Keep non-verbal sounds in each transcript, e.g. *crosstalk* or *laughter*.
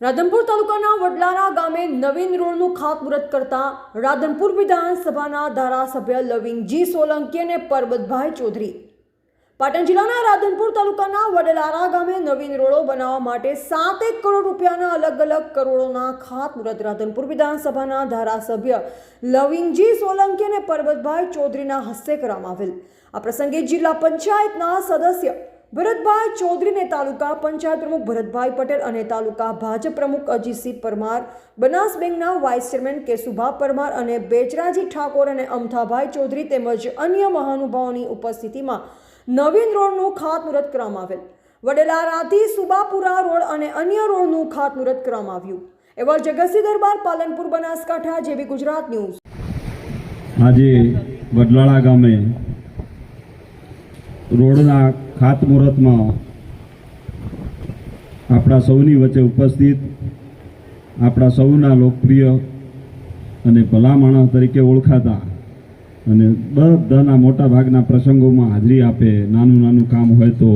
રાધનપુર તાલુકાના વડલારા ગામે નવીન રોડનું ખાતમુહૂર્ત કરતા રાધનપુર વિધાનસભાના ધારાસભ્ય લવિંગજી સોલંકી અને પરબતભાઈ ચૌધરી. પાટણ જિલ્લાના રાધનપુર તાલુકાના વડલારા ગામે નવીન રોડો બનાવવા માટે સાતેક કરોડ રૂપિયાના અલગ અલગ કરોડોના ખાતમુહૂર્ત રાધનપુર વિધાનસભાના ધારાસભ્ય લવિંગજી સોલંકી અને પરબતભાઈ ચૌધરીના હસ્તે કરવામાં આવેલ. આ પ્રસંગે જિલ્લા પંચાયતના સદસ્ય ભરતભાઈ ચૌધરીને તાલુકા પંચાયત પ્રમુખ ભરતભાઈ પટેલ અને તાલુકા ભાજપ પ્રમુખ અજીતસિંહ પરમાર, બનાસ બેંકના વાઇસ ચેરમેન કેશુભા પરમાર અને બેચરાજી ઠાકોર અને અમથાભાઈ ચૌધરી તેમજ અન્ય મહાનુભાવોની ઉપસ્થિતિમાં નવીન રોડનું ખાતમુહૂર્ત કરવામાં આવેલ. વડેલારાથી સુબાપુરા રોડ અને અન્ય રોડનું ખાતમુહૂર્ત કરવામાં આવ્યું. એવા જગતસિંહ દરબાર, પાલનપુર, બનાસકાંઠા જેવી ગુજરાત ન્યૂઝ. આજે વડલાળા ગામે રોડના ખાતમુહૂર્તમાં આપણા સૌની વચ્ચે ઉપસ્થિત આપણા સૌના લોકપ્રિય અને ભલા તરીકે ઓળખાતા અને બધાના મોટા ભાગના પ્રસંગોમાં હાજરી આપે, નાનું નાનું કામ હોય તો,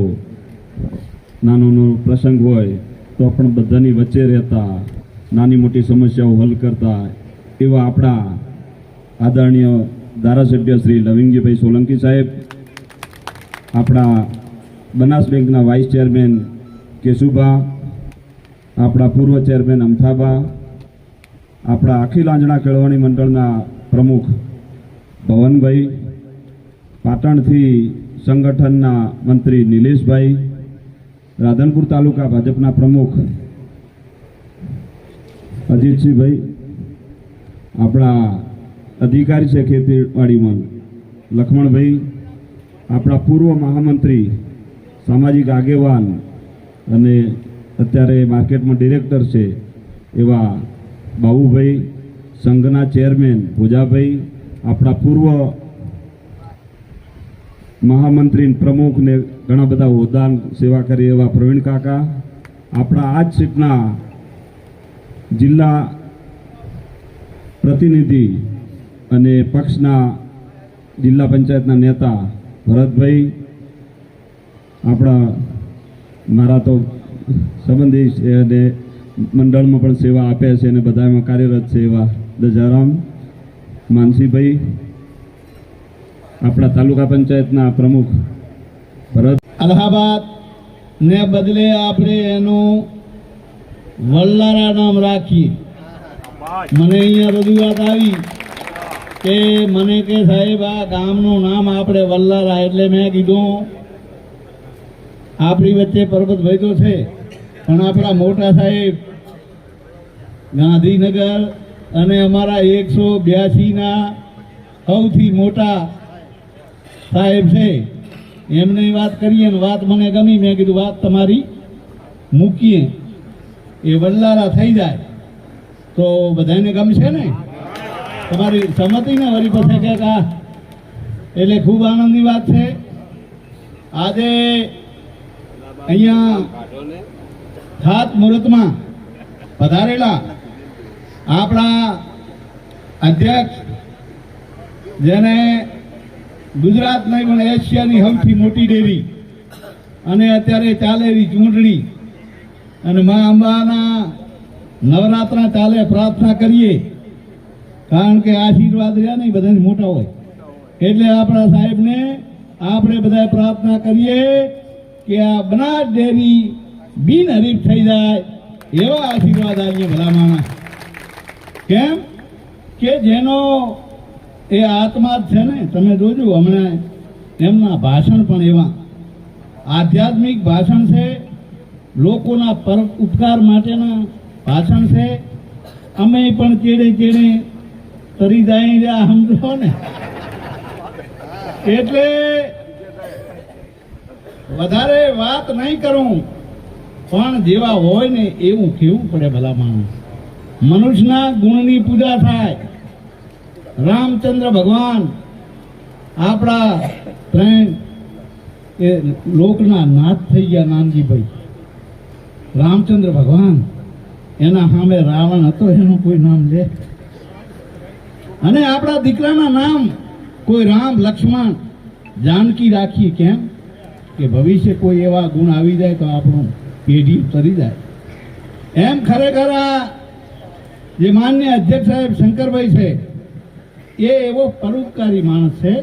નાનો નાનો પ્રસંગ હોય તો પણ બધાની વચ્ચે રહેતા, નાની મોટી સમસ્યાઓ હલ કરતા એવા આપણા આદરણીય ધારાસભ્ય શ્રી લવિંગજીભાઈ સોલંકી સાહેબ, આપણા બનાસ બેંકના વાઇસ ચેરમેન કેશુભા, આપણા પૂર્વ ચેરમેન અમથાબા, આપણા અખિલ આંજણા કેળવણી મંડળના પ્રમુખ ભવનભાઈ, પાટણથી સંગઠનના મંત્રી નિલેશભાઈ, રાધનપુર તાલુકા ભાજપના પ્રમુખ અજીતસિંહભાઈ, આપણા અધિકારી છે ખેતીવાડીમાં, લખમણભાઈ, આપણા પૂર્વ મહામંત્રી સામાજિક આગેવાન અને અત્યારે માર્કેટમાં ડિરેક્ટર છે એવા બાબુભાઈ સંઘના ચેરમેન ભોજાભાઈ, આપણા પૂર્વ મહામંત્રી પ્રમુખને ઘણા બધા હોદ્દા સેવા કરી એવા પ્રવીણ કાકા, આપણા આ જ સીટના જિલ્લા પ્રતિનિધિ અને પક્ષના જિલ્લા પંચાયતના નેતા ભરતભાઈ આપણા મારા તો સંબંધી છે અને મંડળમાં પણ સેવા આપે છે અને બધામાં કાર્યરત છે એવા દજારામ માનસીભાઈ, આપણા તાલુકા પંચાયતના પ્રમુખ ભરત. અલ્હાબાદ ને બદલે આપણે એનું વલ્લારા નામ રાખીએ. મને અહીંયા રજૂઆત આવી કે, મને કે સાહેબ, આ ગામનું નામ આપણે વલ્લારા એટલે મેં કીધું આપણી વચ્ચે પરબતભાઈ તો છે, પણ આપણા મોટા સાહેબ, ગાંધીનગર અને અમારા એકસો બ્યાસીના સૌથી મોટા સાહેબ છે, એમની વાત કરીએ ને વાત મને ગમી, મેં કીધું, વાત તમારી મૂકીએ. એ વડલારા થઈ જાય, તો બધાને ગમશે ને? તમારી સંમતિ ને વળી પાસે કે એટલે ખૂબ આનંદની વાત છે. આજે અહીંયા ખાત મુહૂર્તમાં પધારેલા આપણા અધ્યક્ષ, જેને ગુજરાત નહીં, પણ એશિયાની સૌથી મોટી ડેરી અને અત્યારે ચાલેલી ચૂંટણી. અને મા અંબાના નવરાત્રા ચાલે, પ્રાર્થના કરીએ. કારણ કે આશીર્વાદ રહ્યા નહીં, બધાને મોટા હોય. એટલે આપણા સાહેબને આપણે બધા પ્રાર્થના કરીએ. કે આ બનાસ ડેરી બિનહરીફ થઈ જાય એવા આશીર્વાદ આવીએ ભલા કેમ? કે જેનો એ આત્મા છે ને, તમે જોજો હમણાં એમના ભાષણ પણ એવા. આધ્યાત્મિક ભાષણ છે, લોકોના પર ઉપકાર માટેના ભાષણ છે. અમે પણ ચેડે ચેડે તરી જાય રહ્યા, સમજો ને. એટલે વધારે વાત નહીં કરું. પણ જેવા હોય ને એવું કેવું પડે ભલા માણસ. મનુષ્યના ગુણની પૂજા થાય. રામચંદ્ર ભગવાન આપણા ત્રણ એ લોકના નાથ થઈ ગયા નાનજીભાઈ. રામચંદ્ર ભગવાન, એના સામે રાવણ હતો, એનું કોઈ નામ લે. અને આપણા દીકરાના નામ કોઈ રામ લક્ષ્મણ. જાનકી રાખીએ કેમ? કે ભવિષ્ય કોઈ એવા ગુણ આવી જાય તો આપણું પેઢી તરી જાય. એમ ખરેખર આ જે માન્ય અધ્યક્ષ સાહેબ શંકરભાઈ છે, એ એવો પરોપકારી માણસ છે.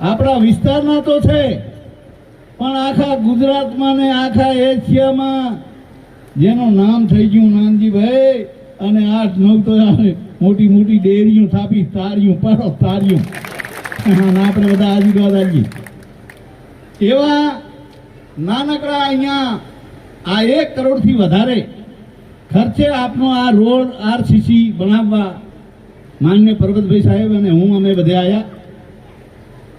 આપણા વિસ્તારના તો છે, પણ આખા ગુજરાતમાં ને આખા એશિયામાં જેનું નામ થઈ ગયું નાનજીભાઈ, અને આઠ, નવ તો મોટી મોટી ડેરીઓ સ્થાપી તાર્યું પડો તાર્યું અને આપણે બધા આશીર્વાદ આપીએ. એવા નાનકડા અહીંયા આ એક કરોડથી વધારે ખર્ચે આપનો આ રોડ આરસીસી બનાવવા માન્ય પરબતભાઈ સાહેબ અને હું અમે બધે આવ્યા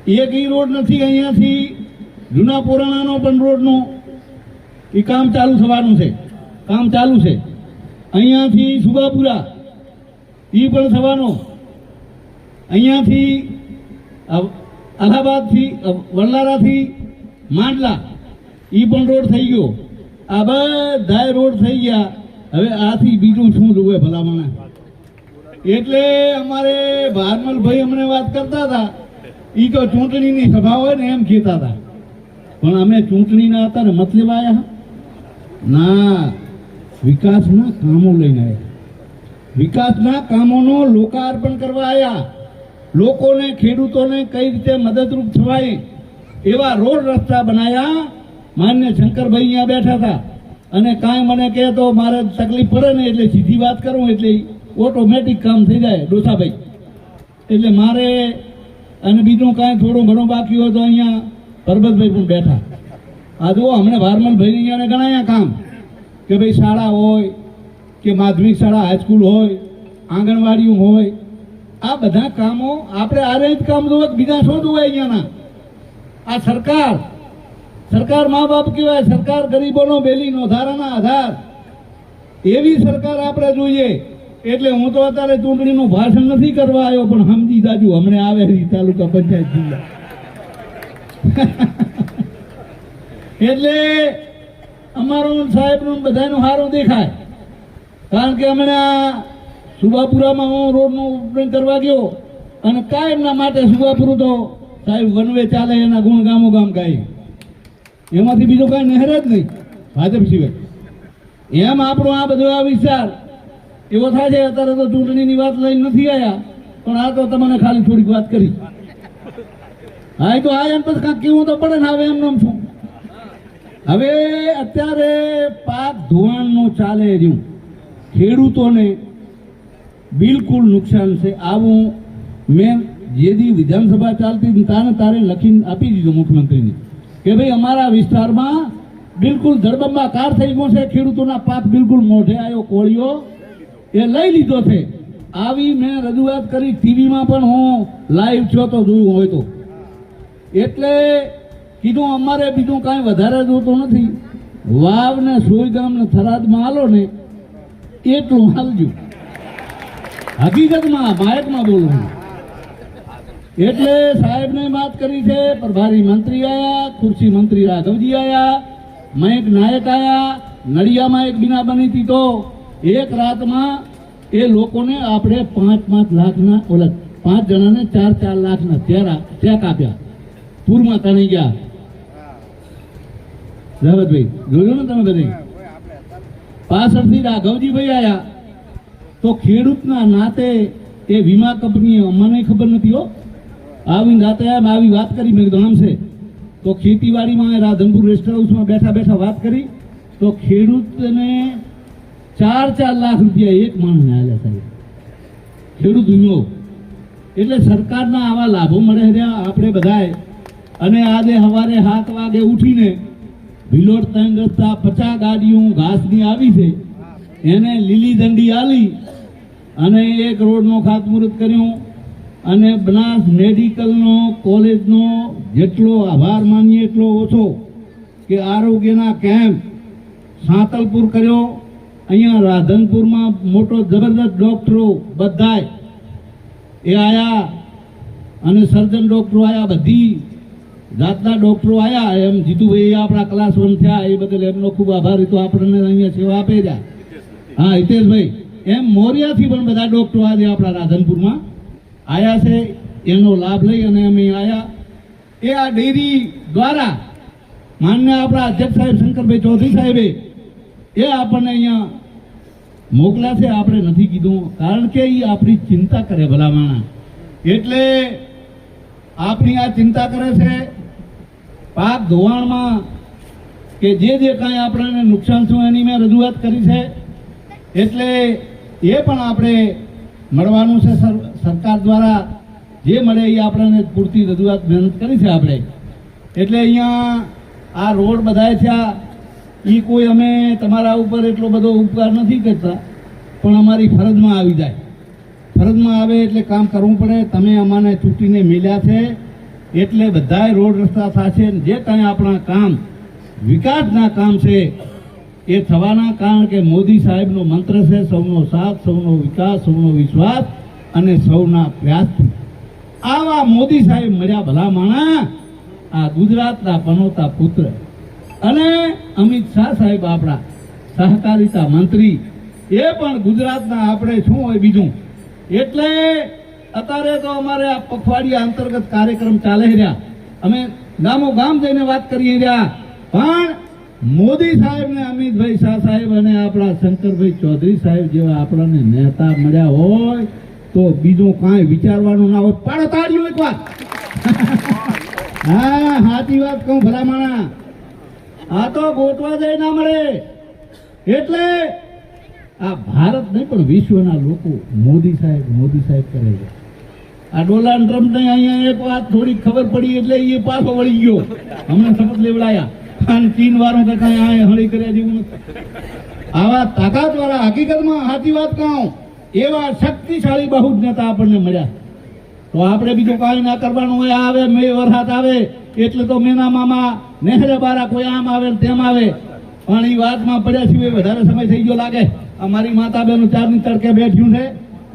એક ઈ રોડ નથી અહીંયાથી જૂના પુરાણાનો પણ રોડનો. એ કામ ચાલુ થવાનું છે. કામ ચાલુ છે. અહીંયાથી સુગાપુરા એ પણ થવાનો. અહીંયાથી અલ્હાબાદથી અ, વલ્લારાથી માંડલા. એ પણ રોડ થઈ ગયો. આ બધાય રોડ થઈ ગયા. હવે આથી બીજું શું જોવે ભલામણે? એટલે અમારે ભારમલભાઈ અમને વાત કરતા હતા. એ તો ચૂંટણીની સભા હોય ને એમ કહેતા હતા. પણ અમે ચૂંટણીના હતા ને મત લેવા આવ્યા ના, વિકાસના કામો લઈને આવ્યા વિકાસના કામોનો લોકાર્પણ કરવા આવ્યા લોકોને, ખેડૂતોને કઈ રીતે મદદરૂપ થવાય? એવા રોડ રસ્તા બનાવ્યા માન્ય શંકરભાઈ અહીંયા બેઠા હતા. અને કાંઈ મને કહે તો મારે તકલીફ પડે ને એટલે સીધી વાત કરું, એટલે ઓટોમેટિક કામ થઈ જાય ડોસાભાઈ. એટલે મારે અને બીજું કાંઈ થોડું ઘણું બાકી હોય તો અહીંયા પરબતભાઈ પણ બેઠા. આ જુઓ, હમણાં ભારમલભાઈ અહીંયા ગણાયા કામ. કે ભાઈ શાળા હોય, કે માધ્યમિક શાળા, હાઈસ્કૂલ હોય, આંગણવાડીઓ હોય. આ બધા કામો, આપણે આરે જ કામ જોવે બીજા શું જોવે અહીંયાના. આ સરકાર સરકાર મા બાપ કહેવાય, સરકાર ગરીબોનો બેલી નોધારાના આધાર. એવી સરકાર આપણે જોઈએ, એટલે હું તો અત્યારે ચૂંટણીનું ભાષણ નથી કરવા આવ્યો, પણ સમજી જાજુ, હમણે આવે તાલુકા પંચાયત જિલ્લા. *laughs* એટલે અમારું સાહેબનું બધાનું સારું દેખાય. કારણ કે હમણાં સુબાપુરામાં હું રોડનું ઓપનિંગ કરવા ગયો, અને કાયમના માટે સુબાપુરું તો સાહેબ, વનવે ચાલે, એના ગુણ ગામો ગામ ગાય. એમાંથી બીજો કાંઈ નહેર જ નહીં. ભાજપ સિવાય. એમ આપણો આ બધો આ વિચાર. એવો થાય છે, અત્યારે તો ચૂંટણીની વાત લઈને નથી આવ્યા પણ આ તો તમને ખાલી થોડીક વાત કરી. હા તો આ એમ પછી કાંક કેવું તો પડે ને, હવે એમ એમ શું? હવે અત્યારે પાક ધોવાણનું ચાલે રહ્યું. ખેડૂતોને બિલકુલ નુકસાન છે. આવું મેં જે દી વિધાનસભા ચાલતી તાને તારે લખીને આપી દીધું મુખ્યમંત્રીને કે ભાઈ અમારા વિસ્તારમાં બિલકુલ ધરબંબાકાર થઈ ગયો છે, ખેડૂતોના પાક બિલકુલ મોઢે આવ્યો, કોળીઓ એ લઈ લીધો છે. આવી મેં રજૂઆત કરી, ટીવીમાં પણ હું લાઈવ છો તો જોયું હોય તો. એટલે કીધું, અમારે બીજું કાંઈ વધારે જોતું નથી. વાવ ને સોયગામ ને થરાદમાં હાલો ને, એટલું હાલજો. હકીકતમાં, માયકમાં બોલું એટલે સાહેબને વાત કરી છે, પ્રભારી મંત્રી આયા, ખુરશી મંત્રી રાઘવજી આયા, મયંક નાયક આયા, નડિયામાં એક બિના બની હતી તો, એક રાતમાં એ લોકોને આપણે પાંચ પાંચ લાખના ઓલા પાંચ જણાને ચાર ચાર લાખના ચેરા ચેક આપ્યા. પૂરમાં તણી ગયા. રાવતભાઈ જોયું ને તમે બધી? પાછળથી રાઘવજીભાઈ આયા. તો ખેડૂતના નાતે એ વીમા કંપનીએ, અમને ખબર નથી હો. આવી રાતે આમ આવી વાત કરી, મેં કીધું, આમ છે. તો ખેતીવાડીમાં રાધનપુર રેસ્ટ હાઉસમાં બેઠા બેઠા વાત કરી. તો ખેડૂતને ચાર ચાર લાખ રૂપિયા એક માણસને આવ્યા સાહેબ. ખેડૂત વીમો. એટલે સરકારના આવા લાભો મળે રહ્યા આપણે બધાએ. અને આજે સવારે સાત વાગે ઉઠીને ભીલોડ ત્રણ રસ્તા પચાસ ગાડીઓ ઘાસની આવી છે. એને લીલી દંડી આલી અને એક રોડનો ખાતમુહૂર્ત કર્યું. અને બનાસ મેડિકલનો કોલેજનો જેટલો આભાર માનીએ એટલો ઓછો કે આરોગ્યના કેમ્પ સાંતલપુર કર્યો. અહીંયા રાધનપુરમાં મોટો જબરદસ્ત ડૉક્ટરો બધાય એ આયા અને સર્જન ડૉક્ટરો આયા, બધી જાતના ડોક્ટરો આયા. એમ જીતુભાઈ આપણા ક્લાસ વન થયા, એ બદલ એમનો ખૂબ આભાર. તો આપણને અહીંયા સેવા આપે જાય હા, હિતેશભાઈ, એમ મોરિયાથી પણ બધા ડોક્ટરો આજે આપણા રાધનપુરમાં આયા છે, એનો લાભ લઈ અને અમે આયા. એ આ ડેરી દ્વારા માન્ય આપણા અધ્યક્ષ સાહેબ શંકરભાઈ ચૌધરી સાહેબે એ આપણને અહીંયા મોકલ્યા છે, આપણે નથી કીધું. કારણ કે એ આપણી ચિંતા કરે ભલામણા એટલે આપણી આ ચિંતા કરે છે, પાક ધોવાણમાં કે જે જે કાંઈ આપણને નુકસાન થયું એની મેં રજૂઆત કરી છે. એટલે એ પણ આપણે મળવાનું છે સર- સરકાર દ્વારા જે મળે એ આપણને પૂરતી રજૂઆત મહેનત કરી છે આપણે. એટલે અહીંયા આ રોડ બધાય થયા એ કોઈ અમે તમારા ઉપર એટલો બધો ઉપકાર નથી કરતા, પણ અમારી ફરજમાં આવી જાય. ફરજમાં આવે એટલે કામ કરવું પડે, તમે અમાને ચૂંટીને મળ્યા છે, એટલે બધાય રોડ રસ્તા થશે. જે કાંઈ આપણા કામ, વિકાસના કામ છે, એ થવાના, કારણ કે મોદી સાહેબનો મંત્ર છે, સૌનો સાથ, સૌનો વિકાસ, સૌનો વિશ્વાસ. અને સૌના પ્રયાસથી આવા મોદી સાહેબ મળ્યા ભલા માણા આ ગુજરાતના પનોતા પુત્ર. અને અમિત શાહ સાહેબ આપણા સહકારિતા મંત્રી. એ પણ ગુજરાતના આપણે શું હોય બીજું? એટલે અત્યારે તો અમારે આ પખવાડિયા અંતર્ગત કાર્યક્રમ ચાલે રહ્યા. અમે ગામો ગામ જઈને વાત કરી રહ્યા. પણ મોદી સાહેબ ને અમિતભાઈ શાહ સાહેબ અને આપણા શંકરભાઈ ચૌધરી સાહેબ જેવા આપણને નેતા મળ્યા હોય તો બીજું કાંઈ વિચારવાનું ના હોય. પાડો તાળીઓ એક વાત હા, સાચી વાત કહું ભલામણા. આ તો ગોતવા જાય ના મળે. એટલે આ ભારત નહીં, પણ વિશ્વના લોકો મોદી સાહેબ મોદી સાહેબ કરે છે. આ ડોનાલ્ડ ટ્રમ્પને અહીંયા એક વાત થોડી ખબર પડી એટલે એ પાછો વળી ગયો. હમણાં શપથ લેવડાયા. અને ચીન વાળો કે કાંઈ આ હળી કર્યા જેવું નથી. આવા તાકાત વાળા હકીકતમાં સાચી વાત કહું. એવા શક્તિશાળી બહુ નેતા આપણને મળ્યા. તો આપણે બીજું કાંઈ ના કરવાનું હોય, આવે, મે વરસાદ આવે, એટલે તો મેના મામા નહેરે બારા કોઈ આમ આવે તેમ આવે. પણ એ વાતમાં પડ્યા સિવાય વધારે સમય થઈ ગયો લાગે. અમારી માતા બેનું ચારની તડકે બેઠ્યું છે.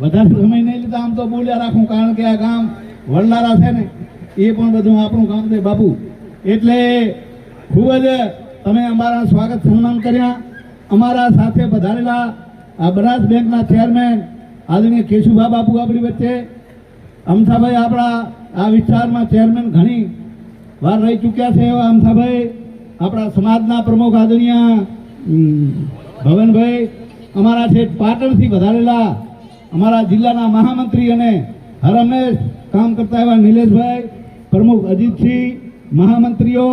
વધારે સમય નહીં લીધા, આમ તો બોલ્યા રાખું, કારણ કે આ ગામ વડલારા છે ને, એ પણ બધું આપણું ગામ છે બાપુ. એટલે ખૂબ જ તમે અમારા સ્વાગત સન્માન કર્યા. અમારા સાથે પધારેલા આ બનાસ બેંકના ચેરમેન આદરણીય કેશુભા બાપુ આપણી વચ્ચે. અમથાભાઈ આપણા આ વિસ્તારમાં ચેરમેન ઘણી વાર રહી ચૂક્યા છે એવા અમથાભાઈ. આપણા સમાજના પ્રમુખ આદરણીય ભવનભાઈ. અમારા છે પાટણથી વધારેલા અમારા જિલ્લાના મહામંત્રી અને હર હંમેશ કામ કરતા એવા નિલેશભાઈ, પ્રમુખ અજીતસિંહ, મહામંત્રીઓ.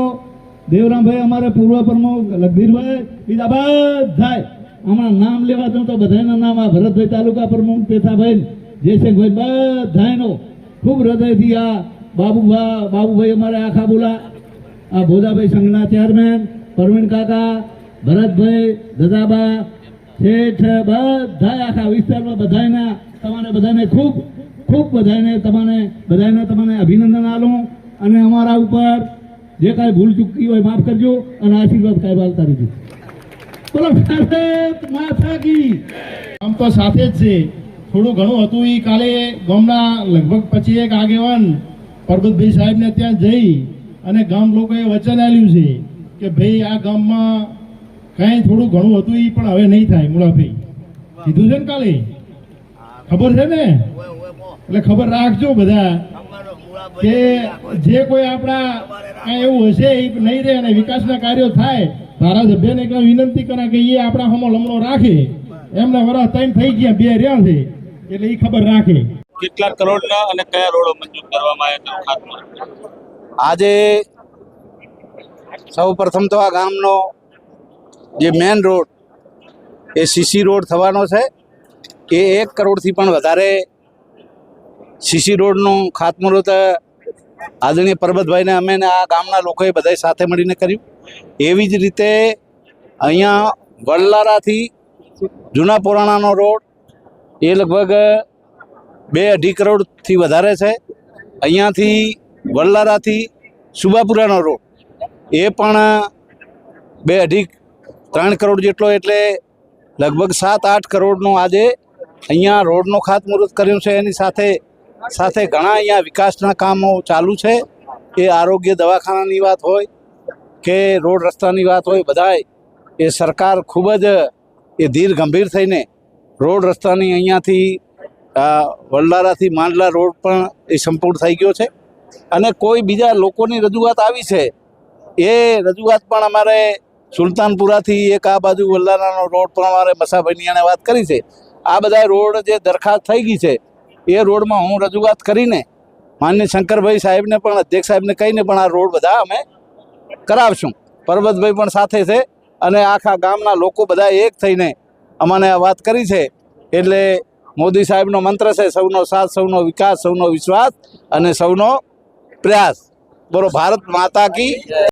દેવરામભાઈ અમારે પૂર્વ પ્રમુખ લગધીરભાઈ બીજા બધાય હમણાં નામ લેવા દઉં તો બધાના નામ આ ભરતભાઈ તાલુકા પ્રમુખ પેથાભાઈ જયસિંહભાઈ બધાનો ખૂબ હૃદયથી આ બાબુભા, બાબુભાઈ અમારે આખા બોલા, આ ભોજાભાઈ સંઘના ચેરમેન પરવીણ કાકા, ભરતભાઈ, દદાબા, શેઠ બધા આખા વિસ્તારમાં બધાયના, તમારે બધાને ખૂબ ખૂબ બધાને તમને બધાને તમને અભિનંદન આલું અને અમારા ઉપર જે કાંઈ ભૂલ ચૂકી હોય માફ કરજો અને આશીર્વાદ કાંઈ વાલતા રહેજો. ભારત માતા કી આમ તો સાથે જ છે. થોડું ઘણું હતું એ કાલે ગામના લગભગ પછી એક આગેવાન પરબતભાઈ સાહેબને ત્યાં જઈ અને ગામ લોકોએ વચન આપ્યું છે કે ભાઈ, આ ગામમાં કાંઈ થોડું ઘણું હતું એ પણ હવે નહીં થાય. મુળાભાઈ કીધું છે ને કાલે? ખબર છે ને? એટલે ખબર રાખજો બધા કે જે કોઈ આપણા એવું હશે એ નહીં રહે અને વિકાસના કાર્યો થાય ધારાસભ્યને એક વિનંતી કરા કે એ આપણા હમો લમણો રાખે. એમને વરસ ત્રણ થઈ ગયા બે રહ્યા છે. એટલે એ ખબર રાખે. કેટલા કરોડના અને કયા રોડો મંજૂર કરવામાં આવ્યા તેનું આજે સૌ પ્રથમ તો આ ગામનો જે મેન રોડ એ સીસી રોડ થવાનો છે. એ એક કરોડથી પણ વધારે સીસી રોડનું ખાતમુહૂર્ત આદરણીય પરબતભાઈને અમે આ ગામના લોકોએ બધાએ સાથે મળીને કર્યું. એવી જ રીતે અહીંયા વડલારાથી જૂના પુરાણાનો રોડ એ લગભગ બે અઢી કરોડથી વધારે છે. અહીંયાથી વડલારાથી સુબાપુરાનો રોડ એ પણ બે અઢી ત્રણ કરોડ જેટલો એટલે લગભગ સાત આઠ કરોડનો આજે અહીંયા રોડનું ખાતમુહૂર્ત કર્યું છે. એની સાથે સાથે ઘણા અહીંયા વિકાસના કામો ચાલુ છે. એ આરોગ્ય દવાખાનાની વાત હોય કે રોડ રસ્તાની વાત હોય, બધાય. એ સરકાર ખૂબ જ એ ધીર ગંભીર થઈને રોડ રસ્તાની અહીંયાથી આ વડલારાથી માંડલા રોડ પણ એ સંપૂર્ણ થઈ ગયો છે. અને કોઈ બીજા લોકોની રજૂઆત આવી છે, એ રજૂઆત પણ અમારે સુલતાનપુરાથી એક આ બાજુ વલ્લારાનો રોડ પણ અમારે મસાભાઈની વાત કરી છે. આ બધા રોડ જે દરખાસ્ત થઈ ગઈ છે એ રોડમાં હું રજૂઆત કરીને માન્ય શંકરભાઈ સાહેબને પણ, અધ્યક્ષ સાહેબને કહીને પણ આ રોડ બધા અમે કરાવશું. પરબતભાઈ પણ સાથે છે અને આખા ગામના લોકો બધા એક થઈને અમને આ વાત કરી છે. એટલે મોદી સાહેબનો મંત્ર છે, સૌનો સાથ, સૌનો વિકાસ, સૌનો વિશ્વાસ અને સૌનો પ્રયાસ. બોલો, ભારત માતા કી